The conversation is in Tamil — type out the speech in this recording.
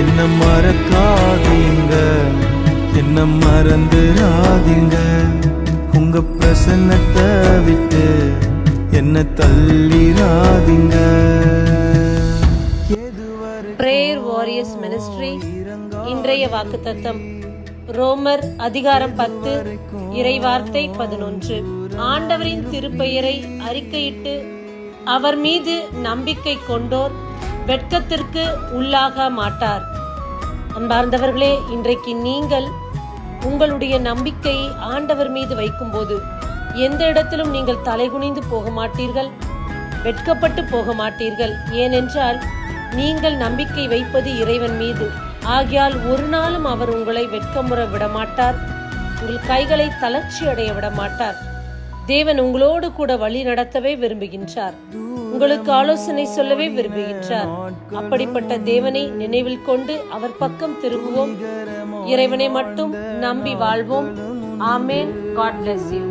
என்ன மறக்காதீங்க? என்ன மறந்துடாதீங்க உங்க பிரசன்னத்தை விட்டு என்ன தள்ளிடாதீங்க பிரேயர் வாரியர்ஸ் மினிஸ்ட்ரி இன்றைய வாக்குத்தத்தம். ரோமர் அதிகாரம் பத்து இறைவார்த்தை பதினொன்று. ஆண்டவரின் திருப்பெயரை அறிக்கையிட்டு அவர் மீது நம்பிக்கை கொண்டோர் வெட்கத்திற்கு உள்ளாக மாட்டார். அன்பார்ந்தவர்களே இன்றைக்கு நீங்கள் உங்களுடைய நம்பிக்கையை ஆண்டவர் மீது வைக்கும்போது எந்த இடத்திலும் நீங்கள் தலைகுனிந்து போக மாட்டீர்கள் வெட்கப்பட்டு போக மாட்டீர்கள். ஏனென்றால் நீங்கள் நம்பிக்கை வைப்பது இறைவன் மீது. ஆகையால் ஒரு நாளும் அவர் உங்களை வெட்கமுற விடமாட்டார் உங்கள் கைகளை தளர்ச்சி அடைய விடமாட்டார். தேவன் உங்களோடு கூட வழி நடத்தவே விரும்புகின்றார். உங்களுக்கு ஆலோசனை சொல்லவே விரும்புகின்றார். அப்படிப்பட்ட தேவனை நினைவில் கொண்டு அவர் பக்கம் திரும்புவோம். இறைவனை மட்டும் நம்பி வாழ்வோம். ஆமேன். God bless you